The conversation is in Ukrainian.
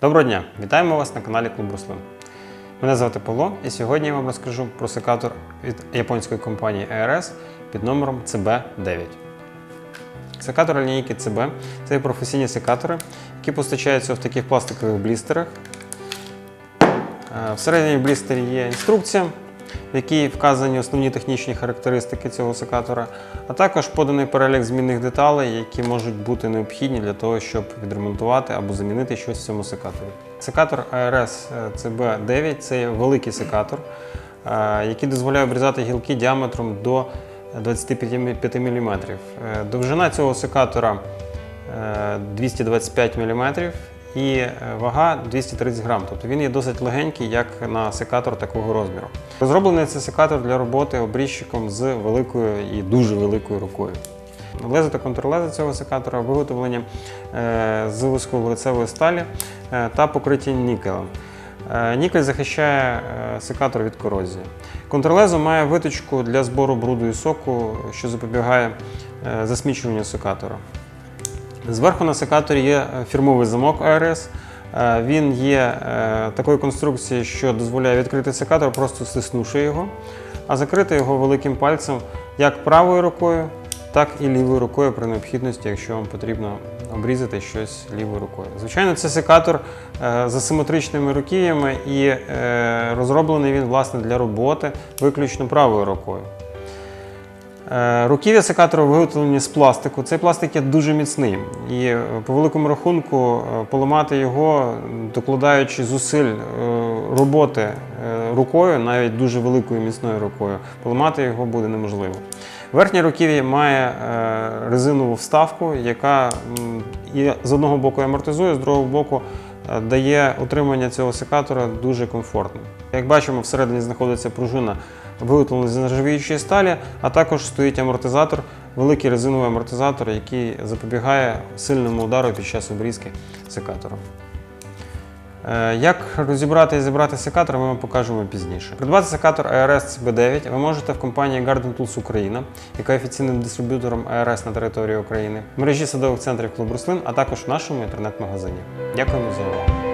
Доброго дня! Вітаємо вас на каналі Клуб Руслин. Мене звати Павло, і сьогодні я вам розкажу про секатор від японської компанії ERS під номером CB9. Секатори лінійки CB це професійні секатори, які постачаються в таких пластикових блістерах. Е, Всередині блістері є інструкція, в якій вказані основні технічні характеристики цього секатора, а також поданий перелік змінних деталей, які можуть бути необхідні для того, щоб відремонтувати або замінити щось в цьому секаторі. Секатор ARS CB9 це великий секатор, е, який дозволяє обрізати гілки діаметром до 25 мм. Довжина цього секатора е, 225 мм і е, вага 230 грам. Тобто він є досить легенький, як на секатор такого розміру. Розроблений цей секатор для роботи обрізчиком з великою і дуже великою рукою. Лезо та контрлезо цього секатора виготовлені е, з вузьколицевої сталі е, та покриті нікелем. Нікель захищає секатор від корозії. Контрлезо має виточку для збору бруду і соку, що запобігає засмічуванню секатора. Зверху на секаторі є е, фірмовий замок ARS. Е, Він є е, такої конструкції, що дозволяє відкрити секатор, просто стиснувши його, а закрити його великим пальцем як правою рукою, так і лівою рукою при необхідності, якщо вам потрібно обрізати щось лівою рукою. Звичайно, це секатор з асиметричними руків'ями і розроблений він власне для роботи виключно правою рукою. Е, Руків'я секатора виготовлені з пластику. Цей пластик є дуже міцний. І е, по великому рахунку е, поламати його, докладаючи зусиль роботи рукою, навіть дуже великою міцною рукою, поламати його буде неможливо. Верхнє руків'я має резинову вставку, яка з одного боку амортизує, з другого боку дає утримання цього секатора дуже комфортно. Як бачимо, всередині знаходиться пружина виготовлена з нержавіючої сталі, а також стоїть амортизатор, великий резиновий амортизатор, який запобігає сильному удару під час обрізки секатора. Е, Як розібрати і зібрати секатор, ми вам покажемо пізніше. Придбати секатор ARS CB9 ви можете в компанії Garden Tools Україна, яка офіційним дистриб'ютором ARS на території України, в мережі садових центрів Клуб Руслин, а також в нашому інтернет-магазині. Дякуємо за увагу.